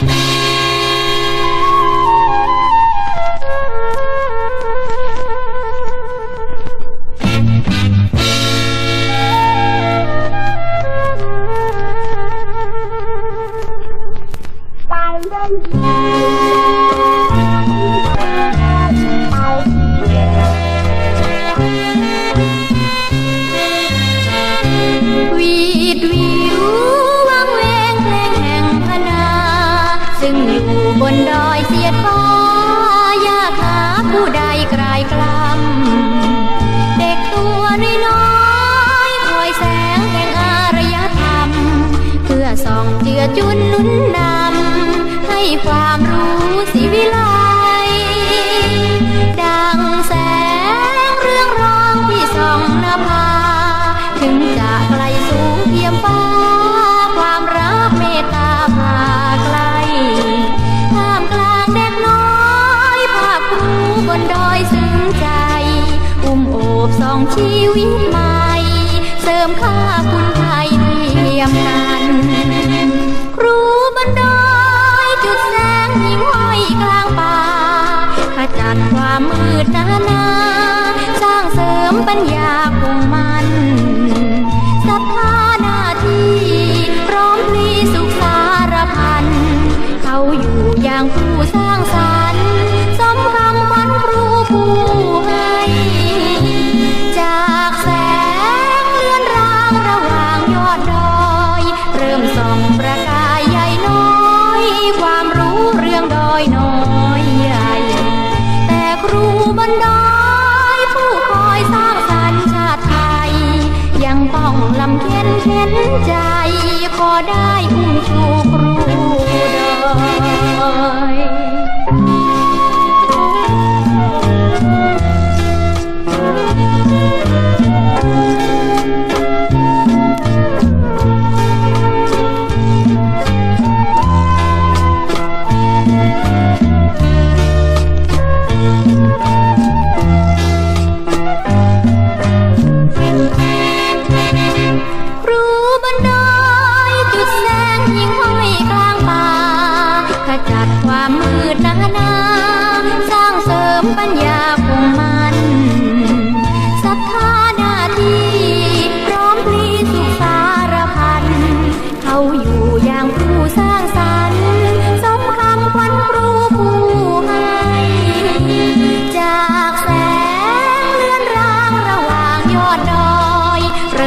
วี บนดอยเสียดฟ้ายากหาผู้ใดกลายกลำเด็กตัวน้อยคอยแสงแห่งอารยธรรม เพื่อส่องเจือจุนนุนนำให้ความ ชีวิตใหม่ เสริมค่าคุณไทยเทียมกันครูบนดอยจุดแสงหิ่งห้อยกลางป่าขจัดความมืดหนาหนา สร้างเสริมปัญญาคงมา องดอยน้อยใหญ่ แต่ครูบันดอยผู้คอยสร้างสรรค์ชาติไทย ยังต้องลำเข็นเข็นใจขอได้อุ้มชูครู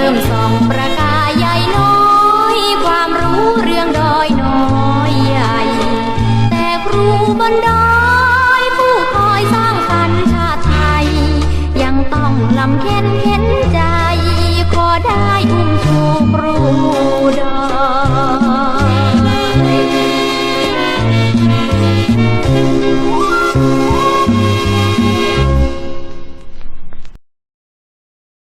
ริ่มส่องประกายใหญ่น้อย ความรู้เรื่องดอยน้อยใหญ่ แต่ครูบนดอยผู้คอยสร้างสรรค์ชาติไทย ยังต้องลำเค็นเข็น